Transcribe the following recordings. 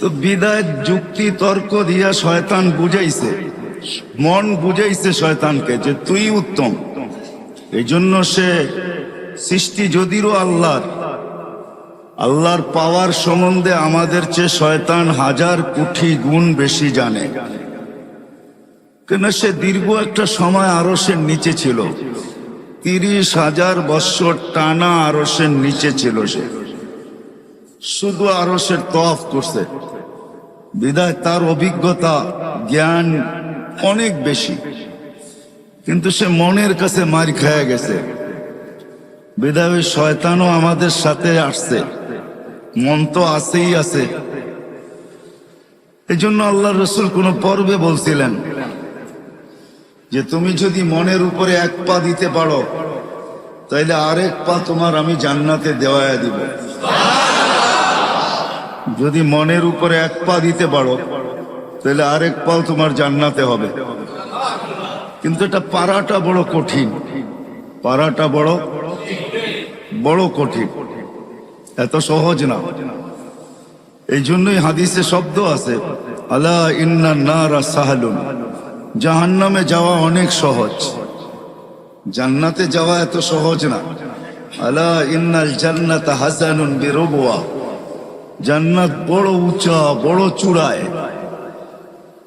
তো বিদায় যুক্তি তর্ক দিয়া শয়তান বুঝাইছে। মন বুঝাইছে শয়তানকে যে তুই উত্তম। এই জন্য সে সৃষ্টি যদিও আল্লাহর আল্লাহর পাওয়ার সম্বন্ধে আমাদের চেয়ে শয়তান হাজার কোটি গুণ বেশি জানে। কেন সে দীর্ঘ একটা সময় আরসের নিচে ছিল। তিরিশ হাজার বৎসর টানা আরসের নিচে ছিল সে। শুধু আরসের তফ করছে। বিদায় তার অভিজ্ঞতা, জ্ঞান অনেক বেশি। কিন্তু সে মনের কাছে মার খেয়ে গেছে। বিদায় ওই শয়তানও আমাদের সাথে আসছে। মন তো আছেই আছে। এই জন্য আল্লাহ রসুল কোন পর্বে বলছিলেন যে, তুমি যদি মনের উপরে এক পা দিতে পারো, তাইলে আরেক পা তোমার আমি জান্নাতে দেওয়ায় দিব। যদি মনের উপরে এক পা দিতে পারো, তাহলে আরেক পাও তোমার জান্নাতে হবে। কিন্তু এটা পারাটা বড় কঠিন। পারাটা বড় বড় কঠিন। এত সহজ না। এই জন্যই হাদিসে শব্দ আছে, আলা ইন্না নারা সাহালুন। জাহান্নামে যাওয়া অনেক সহজ। জান্নাতে যাওয়া এত সহজ না। আলা ইন্নাল জান্নাত হাসানুন বিরবুয়া। জান্নাত বড় উঁচা, বড় চূড়ায়।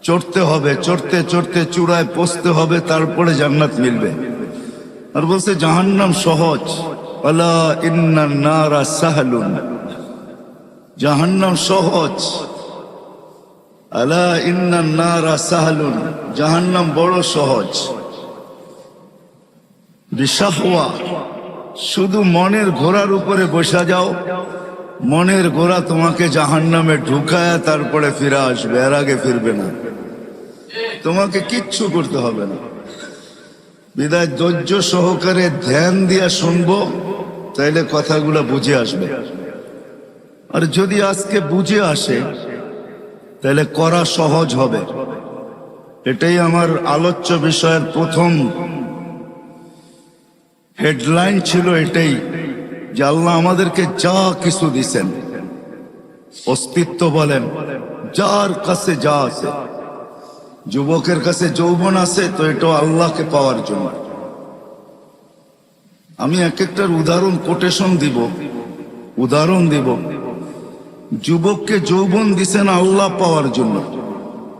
চড়তে হবে, চড়তে চড়তে চূড়ায় পৌঁছতে হবে, তারপরে জান্নাত মিলবে। আর বলছে, জাহান্নাম সহজ। আলা ইন্না নারা সাহালুন। জাহান্নাম সহজ। আলা ইন্না নারা সাহালুন। জাহান্নাম বড় সহজ। বিশাহওয়া। শুধু মনের ঘোড়ার উপরে বসা যাও। মনের গোড়া তোমাকে জাহান্নামে ঢুকায় তারপরে ফিরে আসবে, এর আগে ফিরবে না। তোমাকে কিচ্ছু করতে হবে না। বিদায় ধৈর্য সহকারে ধ্যান দিয়া শুনব, তাইলে কথাগুলো বুঝে আসবে। আর যদি আজকে বুঝে আসে তাহলে করা সহজ হবে। এটাই আমার আলোচ্য বিষয়ের প্রথম। হেডলাইন ছিল এটাই। যে আল্লাহ আমাদেরকে যা কিছু দিছেন, অস্তিত্ব বলেন, যার কাছে যা আছে, যুবকের কাছে যৌবন আছে, তো এটাও আল্লাহকে পাওয়ার জন্য। আমি এক একটার উদাহরণ কোটেশন দিব, উদাহরণ দিব। যুবককে যৌবন দিছেন আল্লাহ পাওয়ার জন্য।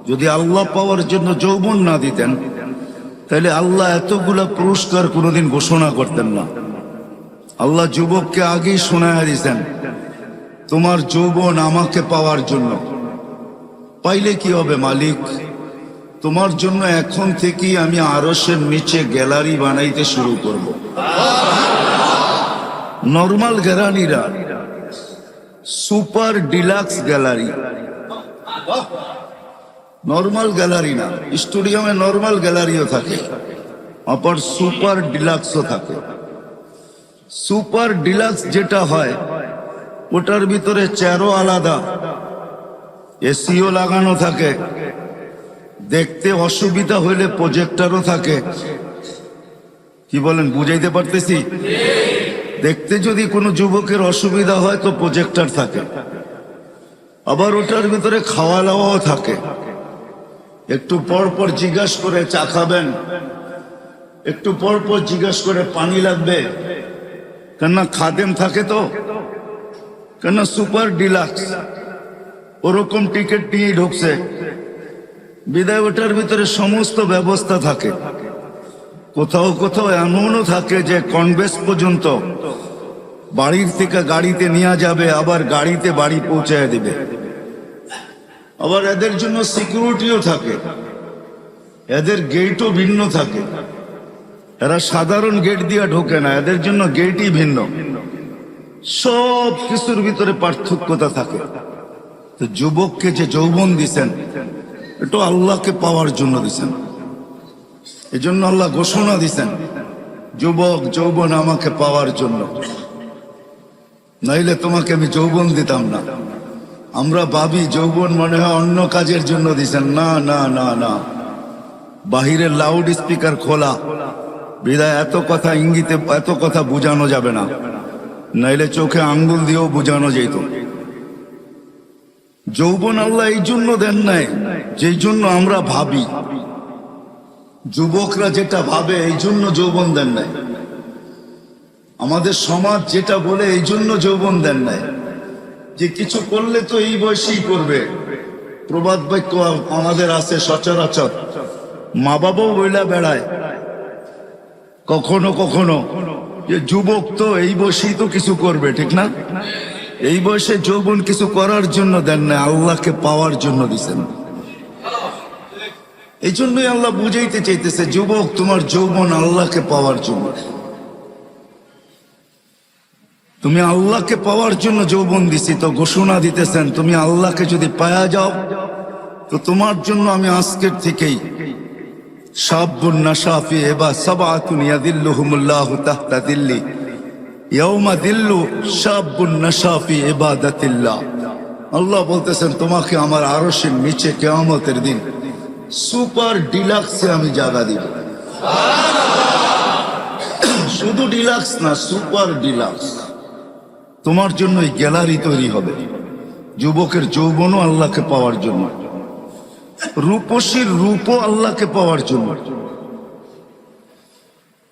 যদি আল্লাহ পাওয়ার জন্য যৌবন না দিতেন, তাহলে আল্লাহ এতগুলা পুরস্কার কোনোদিন ঘোষণা করতেন না। আল্লাহ যুবককে আগেই শোনায় দিছেন, তোমার যৌবন আমাকে পাওয়ার জন্য। পাইলে কি হবে, মালিক? তোমার জন্য এখন থেকেই আমি আরসের নিচে গ্যালারি বানাইতে শুরু করব। Normal গ্যালারিরা super deluxe gallery. Normal gallery না, স্টুডিয়ামে নর্মাল গ্যালারিও থাকে, আবার সুপার ডিলাক্সও থাকে। সুপার ডিলাক্স যেটা হয়, ওটার ভিতরে চেয়ারও আলাদা। এসিও লাগানো থাকে। দেখতে অসুবিধা হইলে প্রজেক্টারও থাকে। কি বলেন, বুঝাইতে পারতেছি? দেখতে যদি কোনো যুবকের অসুবিধা হয়, তো প্রজেক্টার থাকে। আবার ওটার ভিতরে খাওয়া দাওয়াও থাকে। একটু পর পর জিজ্ঞাসা করে চা খাবেন। একটু পর পর জিজ্ঞাসা করে পানি লাগবে। কেননা খাদেম থাকে তো কেননা সুপার ডিলাক্স ওরকম টিকিট নিয়ে ঢুকছে বিদায় ওটার ভিতরে সমস্ত ব্যবস্থা থাকে কোথাও কোথাও এমনও থাকে যে কনভেস পর্যন্ত বাড়ির থেকে গাড়িতে নিয়ে যাবে আবার গাড়িতে বাড়ি পৌঁছায় দিবে আবার এদের জন্য সিকিউরিটিও থাকে এদের গেটও ভিন্ন থাকে এরা সাধারণ গেট দিয়ে ঢোকে না, এদের জন্য গেটই ভিন্ন। সব কিছুর ভিতরে পার্থক্যতা থাকে। তো যুবককে যে যৌবন দিছেন, এটা আল্লাহকে পাওয়ার জন্য দিছেন। এই জন্য আল্লাহ ঘোষণা দিছেন, যুবক, যৌবন আমাকে পাওয়ার জন্য। নাইলে তোমাকে আমি যৌবন দিতাম না। আমরা ভাবি যৌবন মনে হয় অন্য কাজের জন্য দিছেন। না না না না। বাহিরের লাউড স্পিকার খোলা। বিদায় এত কথা ইঙ্গিতে, এত কথা বোঝানো যাবে না। নাইলে চোখে আঙ্গুল দিয়েও বোঝানো যেত। যৌবন আল্লাহ এই জন্য দেন নাই, যেই জন্য আমরা ভাবি। যুবকরা যেটা ভাবে, এই জন্য যৌবন দেন নাই। আমাদের সমাজ যেটা বলে, এই জন্য যৌবন দেন নাই। যে কিছু করলে তো এই বয়সেই করবে। প্রবাদ বাক্য আমাদের আছে সচরাচর। মা বাবাও বইলা বেড়ায়। কখনো কখনো। যে যুবক তো এই বয়সেই তো কিছু করবে, ঠিক না? এই বয়সে যৌবন কিছু করার জন্য দেন না, আল্লাহকে পাওয়ার জন্য দিছেন। এই জন্যই আল্লাহ বুঝাইতে চাইতেছে, যুবক, তোমার যৌবন আল্লাহকে পাওয়ার জন্য। তুমি আল্লাহকে পাওয়ার জন্য যৌবন দিছি, তো ঘোষণা দিতেছেন, তুমি আল্লাহকে যদি পায়া যাও, তো তোমার জন্য আমি আজকের থেকেই সাবুন নাসাফি এবা সাবাতুন ইয়াদিল্লুহুমুল্লাহু তাহতা দিল্লি ইয়াউমা দিল্লু সাবুন নাসাফি ইবাদাতিল্লাহ। আল্লাহ বলতেছেন, তোমাকে আমার আরশের নিচে কিয়ামতের দিন সুপার ডিলাক্সে আমি জায়গা দিব। শুধু ডিলাক্স না, সুপার ডিলাক্স। তোমার জন্য এই গ্যালারি তৈরি হবে। যুবকের যৌবনও আল্লাহকে পাওয়ার জন্য। রূপসীর রূপও আল্লাহকে পাওয়ার জন্য।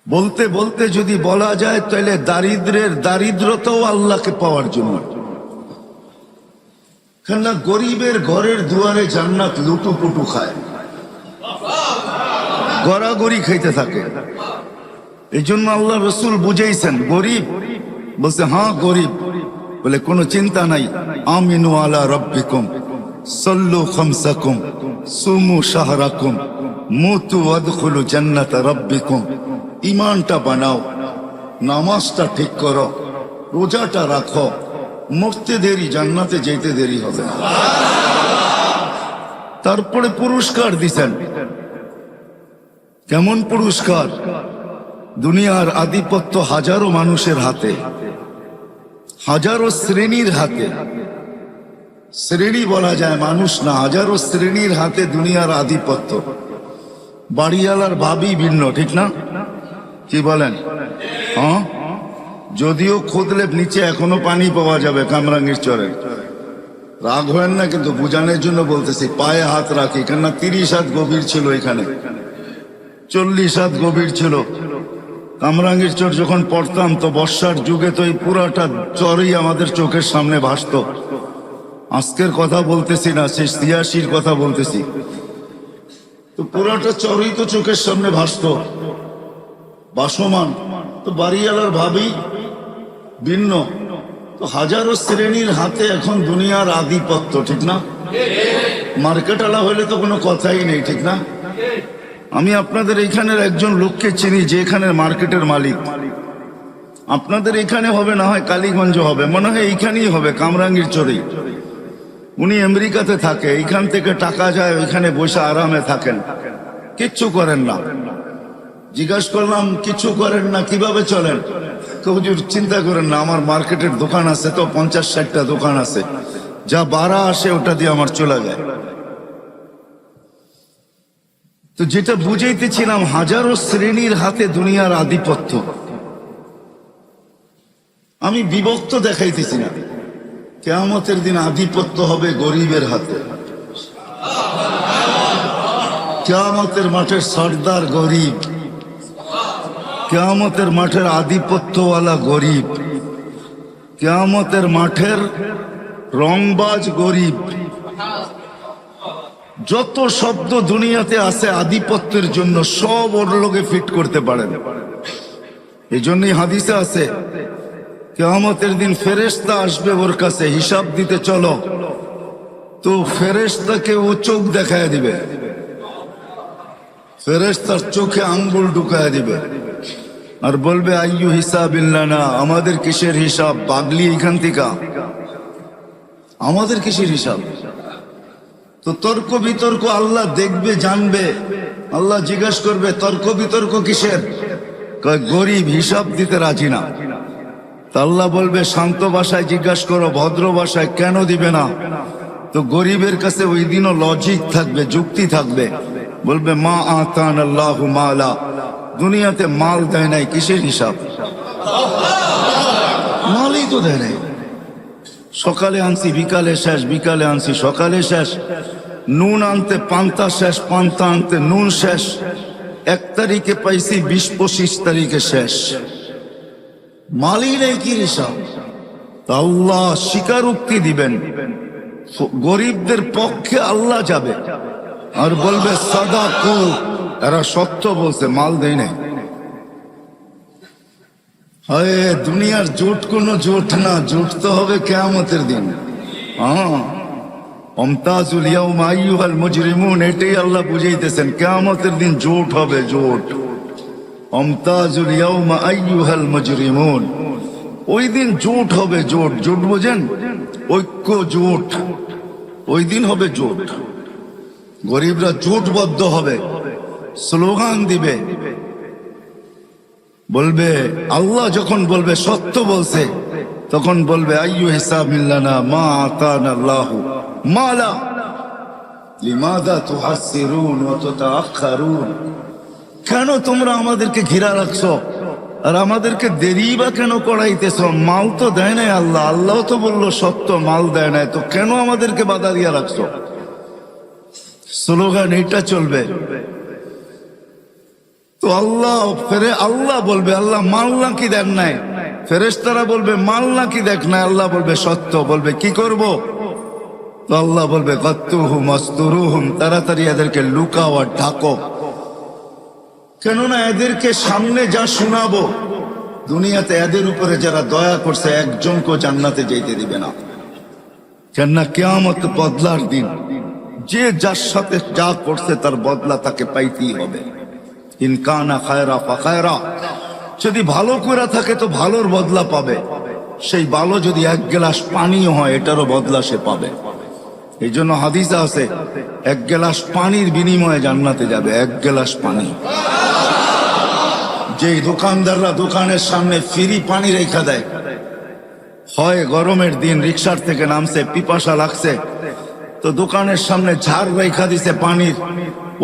বলতে বলতে যদি বলা যায়, তাহলে দারিদ্রের দারিদ্রতাও আল্লাহকে পাওয়ার জন্য। কেননা গরিবের ঘরের দুয়ারে জান্নাত লুটু পুটু খায়। গড়াগড়ি খাইতে থাকে। এই জন্য আল্লাহ রসুল বুঝাইছেন, গরিব। বলছে হ্যাঁ গরিব। বলে, কোনো চিন্তা নাই। আমিনু আলা রব্বিকুম। সল্লু খামসাকুম। সুমু শাহরাকুম, মুতু আদখুলু জান্নাত রব্বিকুম। ইমানটা বানাও, নামাজটা ঠিক করো, রোজাটা রাখো মরতে দেরি জান্নাতে যেতে দেরি হবে। তারপরে পুরস্কার দিছেন কেমন পুরস্কার? দুনিয়ার আধিপত্য হাজারো মানুষের হাতে, হাজারো শ্রেণির হাতে। শ্রেণি বলা যায় মানুষ না। হাজারো শ্রেণির হাতে দুনিয়ার আধিপত্য। বাড়িওয়ালার ভাবি ভিন্ন, ঠিক না? কি বলেন? হ্যাঁ? যদিও খুদলে নিচে এখনও পানি পাওয়া যাবে কামরাঙ্গির চরে। রাগ হয় না, কিন্তু বুঝানোর জন্য বলতেছি, পায়ে হাত রাখি, কেননা তিরিশ হাত গভীর ছিল এখানে। চল্লিশ হাত গভীর ছিল। কামরাঙ্গীর চর যখন পড়তাম, তো বর্ষার যুগে তো এই পুরাটা চরই আমাদের চোখের সামনে ভাসত। আজকের কথা বলতেছি না সেই ছিয়াশির কথা বলতেছি। তো পুরাটা চরই তো চোখের সামনে ভাসত। বাসমান তো বাড়িওয়ালার ভাবি ভিন্ন। তো হাজারো শ্রেণির হাতে এখন দুনিয়ার আধিপত্য, ঠিক না? মার্কেট আলা হলে তো কোনো কথাই নেই, ঠিক না? আমি আপনাদের এখানের একজন লোককে চিনি, যে এখানের মার্কেটের মালিক। আপনাদের এখানে হবে, না হয় কালীগঞ্জ হবে, মনে হয় এইখানেই হবে, কামরাঙ্গীর চরেই। উনি আমেরিকাতে থাকে, এখান থেকে টাকা যায়, ওইখানে বসে আরামে থাকেন। কিচ্ছু করেন না। জিজ্ঞাস করলাম কিছু করেন না, কীভাবে চলেন? চিন্তা করেন না, আমার মার্কেটের দোকান আছে তো, পঞ্চাশ ষাটটা দোকান আছে। যা বাড়া আসে, ওটা দিয়ে আমার চলে যায়। তো যেটা বুঝাইতেছিলাম, হাজারো শ্রেণির হাতে দুনিয়ার আধিপত্য। আমি বিভক্ত দেখাইতেছি না। কেয়ামতের দিন আধিপত্য হবে গরিবের হাতে। কেয়ামতের মাঠের সর্দার গরিব। কেয়ামতের মাঠের আধিপত্যওয়ালা গরিব। কেয়ামতের মাঠের রংবাজ গরিব। যত শব্দ দুনিয়াতে আছে আধিপত্যের জন্য সব ওর লোকে ফিট করতে পারেন। এই জন্যই হাদিসে আছে কেয়ামতের দিন ফেরেস্তা আসবে ওর কাছে, হিসাব দিতে চলো। তো ফেরেস্তাকে ও চোখ দেখায় দিবে। ফেরেস্তার চোখে আঙ্গুল ঢুকায় দিবে। আর বলবে, আইয়ু হিসাব না আমাদের কিসের হিসাব? বাগলি এখান থেকে। আমাদের কিসের হিসাব? তো তর্ক বিতর্ক আল্লাহ দেখবে, জানবে। আল্লাহ জিজ্ঞেস করবে, তর্ক বিতর্ক কিসের? গরিব হিসাব দিতে রাজি না। আল্লাহ বলবে, শান্ত ভাষায় জিজ্ঞাসা করো, ভদ্র ভাষায় কেন দিবে না? তো গরিবের কাছে ওই দিনও লজিক থাকবে, যুক্তি থাকবে। বলবে, মা আতান আল্লাহ মালা। দুনিয়াতে মাল দেয় নাই, কিসের হিসাব? মালই তো দেয় নাই। সকালে আনছি, বিকালে শেষ, বিকালে আনছি, সকালে শেষ। নুন আনতে পান্তা শেষ, পান্তা আনতে নুন শেষ। এক তারিখে পাইছি, বিশ পঁচিশ তারিখে শেষ। মালি নেই কি হিসাব? আল্লাহ স্বীকারোক্তি দিবেন। গরিবদের পক্ষে আল্লাহ যাবে। আর বলবে সাদা কু এরা সত্য বলছে, মাল দেয় নাই। হয়, দুনিয়ার জোট কোনো জোট না, জোট তো হবে কেয়ামতের দিন। হ্যাঁ। অমতাজুল ইয়াউমা আইয়ুহাল মুজরিমুন, এটাই আল্লাহ বুঝাইতেছেন, কেয়ামতের দিন জোট হবে, জোট। ওই দিন জোট হবে জোট। জোট বোঝেন? ঐক্য জোট। ওই দিন হবে জোট। গরিবরা জোটবদ্ধ হবে। স্লোগান দিবে। বলবে, আল্লাহ যখন বলবে, সত্য বলছে, তখন বলবে, আইয়ু হিসাব মিল্লানা মা আতান আল্লাহ মালা কেন তোমরা আমাদেরকে ঘিরা রাখছো? আর আমাদেরকে দেরি বা কেন করাইতেছ? মাল তো দেয় নাই আল্লাহ। আল্লাহ তো বলল, সত্য, মাল দেয় নাই। তো কেন আমাদেরকে বাধা দিয়া রাখছো? স্লোগান, এটা চলবে। তো আল্লাহ, ফেরে আল্লাহ বলবে, আল্লাহ মাল নাকি দেন নাই? ফেরেশতারা বলবে, মাল নাকি দেখ না আল্লাহ বলবে, সত্য। বলবে, কি করব? তো আল্লাহ বলবে কত্তুহুম অস্তুরুহুম তাড়াতাড়ি এদেরকে লুকাও আর ঢাকো। কেননা এদেরকে সামনে যা শোনাবো, দুনিয়াতে এদের উপরে যারা দয়া করছে, একজনকেও জান্নাতে যেতে দিবে না। কেননা কেয়ামত বদলার দিন, যে যার সাথে যা করছে তার বদলা তাকে পাইতেই হবে। ইনকানা খায়রা ফাখায়রা যদি ভালো করে থাকে তো ভালোর বদলা পাবে। সেই ভালো যদি এক গ্লাস পানিও হয়, এটারও বদলা সে পাবে। এই জন্য হাদিসা আছে, এক গ্লাস পানির বিনিময়ে জান্নাতে যাবে, এক গ্লাস পানি। যেই দোকানদাররা দোকানের সামনে ফ্রি পানি রেখা দেয়, হয় গরমের দিন রিক্সার থেকে নামছে, পিপাসা লাগছে, তো দোকানের সামনে ঝাড় রেখা দিছে পানির,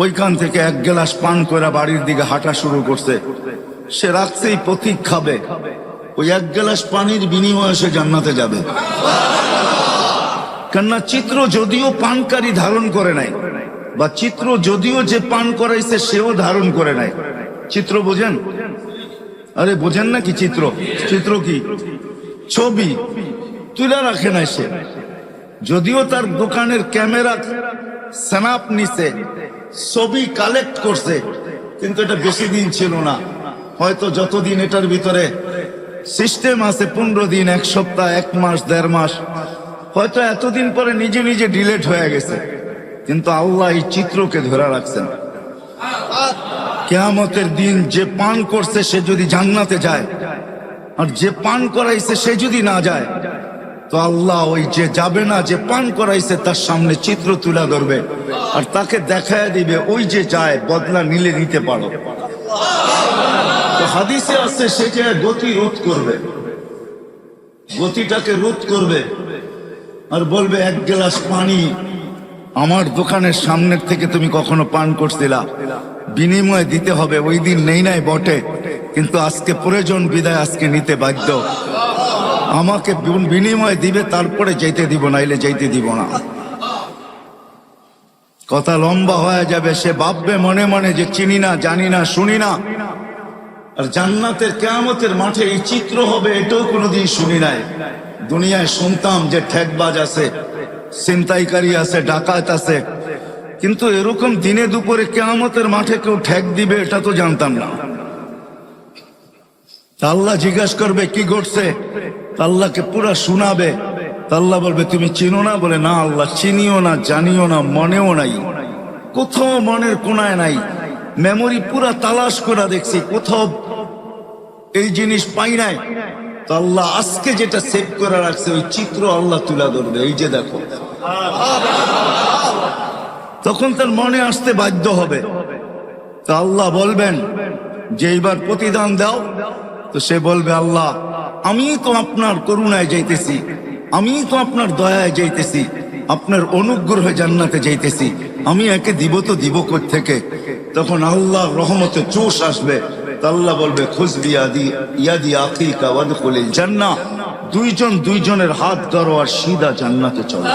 ওইখান থেকে এক গ্লাস পান করে বাড়ির দিকে হাঁটা শুরু করছে। সে রাখছেই পথিক খাবে, ওই এক গ্লাস পানির বিনিময়ে সে জান্নাতে যাবে। কেননা চিত্র যদিও পানকারী ধারণ করে নাই, বা চিত্র যদিও যে পান করাইছে সেও ধারণ করে নাই। চিত্র বোঝেন? আরে বোঝেন না কি চিত্র? চিত্র কি? ছবি। তুলে রাখে নাই সে। যদিও তার দোকানের ক্যামেরা স্ন্যাপ নিছে, ছবি কালেক্ট করছে, কিন্তু এটা বেশি দিন ছিল না। হয়তো যতদিন এটার ভিতরে সিস্টেম আছে, পনেরো দিন, এক সপ্তাহ, এক মাস, দেড় মাস। হয়তো এতদিন পরে নিজে নিজে ডিলেট হয়ে গেছে। কিন্তু আল্লাহ এই চিত্রকে ধরে রাখছেন। কেয়ামতের দিন যে পান করছে সে যদি জান্নাতে যায়, আর যে পান করাইছে সে যদি না যায়, তো আল্লাহ ওই যে যাবে না, যে পান করাইছে তার সামনে চিত্র তুলে ধরবে আর তাকে দেখায় দিবে, ওই যে যায়, বদলা নিলে নিতে পারো। তো হাদিসে আছে, সে যে গতি রোধ করবে, গতিটাকে রোধ করবে আর বলবে, এক গ্লাস পানি আমার দোকানের সামনের থেকে তুমি কখনো পান করছিলা। বিনিময় দিতে হবে, ওই দিন নেই নাই বটে। কিন্তু আজকে প্রয়োজন, বিদায় আজকে নিতে বাধ্য। আমাকে বিনিময় দিবে, তারপরে যেতে দিব, নাইলে যেতে দিব না। কথা লম্বা হয়ে যাবে, সে ভাববে মনে মনে যে চিনি না, জানি না, শুনি না। আর জান্নাতের কেয়ামতের মাঠে এই চিত্র হবে, এটাও কোনোদিন শুনি নাই। দুনিয়ায় শুনতাম যে ঠেকবাজ আছে, ছিনতাইকারী আছে, ডাকাত আছে। কিন্তু এরকম দিনে দুপুরে কেয়ামতের মাঠে কেউ ঠেক দিবে, এটা তো জানতাম না। তা আল্লাহ জিজ্ঞাসা করবে, কি ঘটছে? তা আল্লাহকে পুরা শোনাবে। তা আল্লাহ বলবে, তুমি চিনো না? বলে, না আল্লাহ, চিনিও না, জানিও না, মনেও নাই। কোথাও মনের কোনায় নাই। মেমোরি পুরা তালাশ করা দেখছি, কোথাও এই জিনিস পাই নাই। তো আল্লাহ আজকে যেটা সেভ করে রাখছে, ওই চিত্র আল্লাহ তুলে ধরবে। এই যে দেখো। তখন তার মনে আসতে বাধ্য হবে। তো আল্লাহ বলবেন, যে এইবার প্রতিদান দাও। তো সে বলবে, আল্লাহ, আমি তো আপনার করুণায় যাইতেছি। আমি তো আপনার দয়ায় যাইতেছি। আপনার অনুগ্রহে জান্নাতে যাইতেছি। আমি একে দিব তো দিব থেকে তখন আল্লাহ রহমতে চোষ আসবে। তা আল্লাহ বলবে খুশবি দুইজন দুইজনের হাত ধরো আর সিধা জান্নাতে চলো।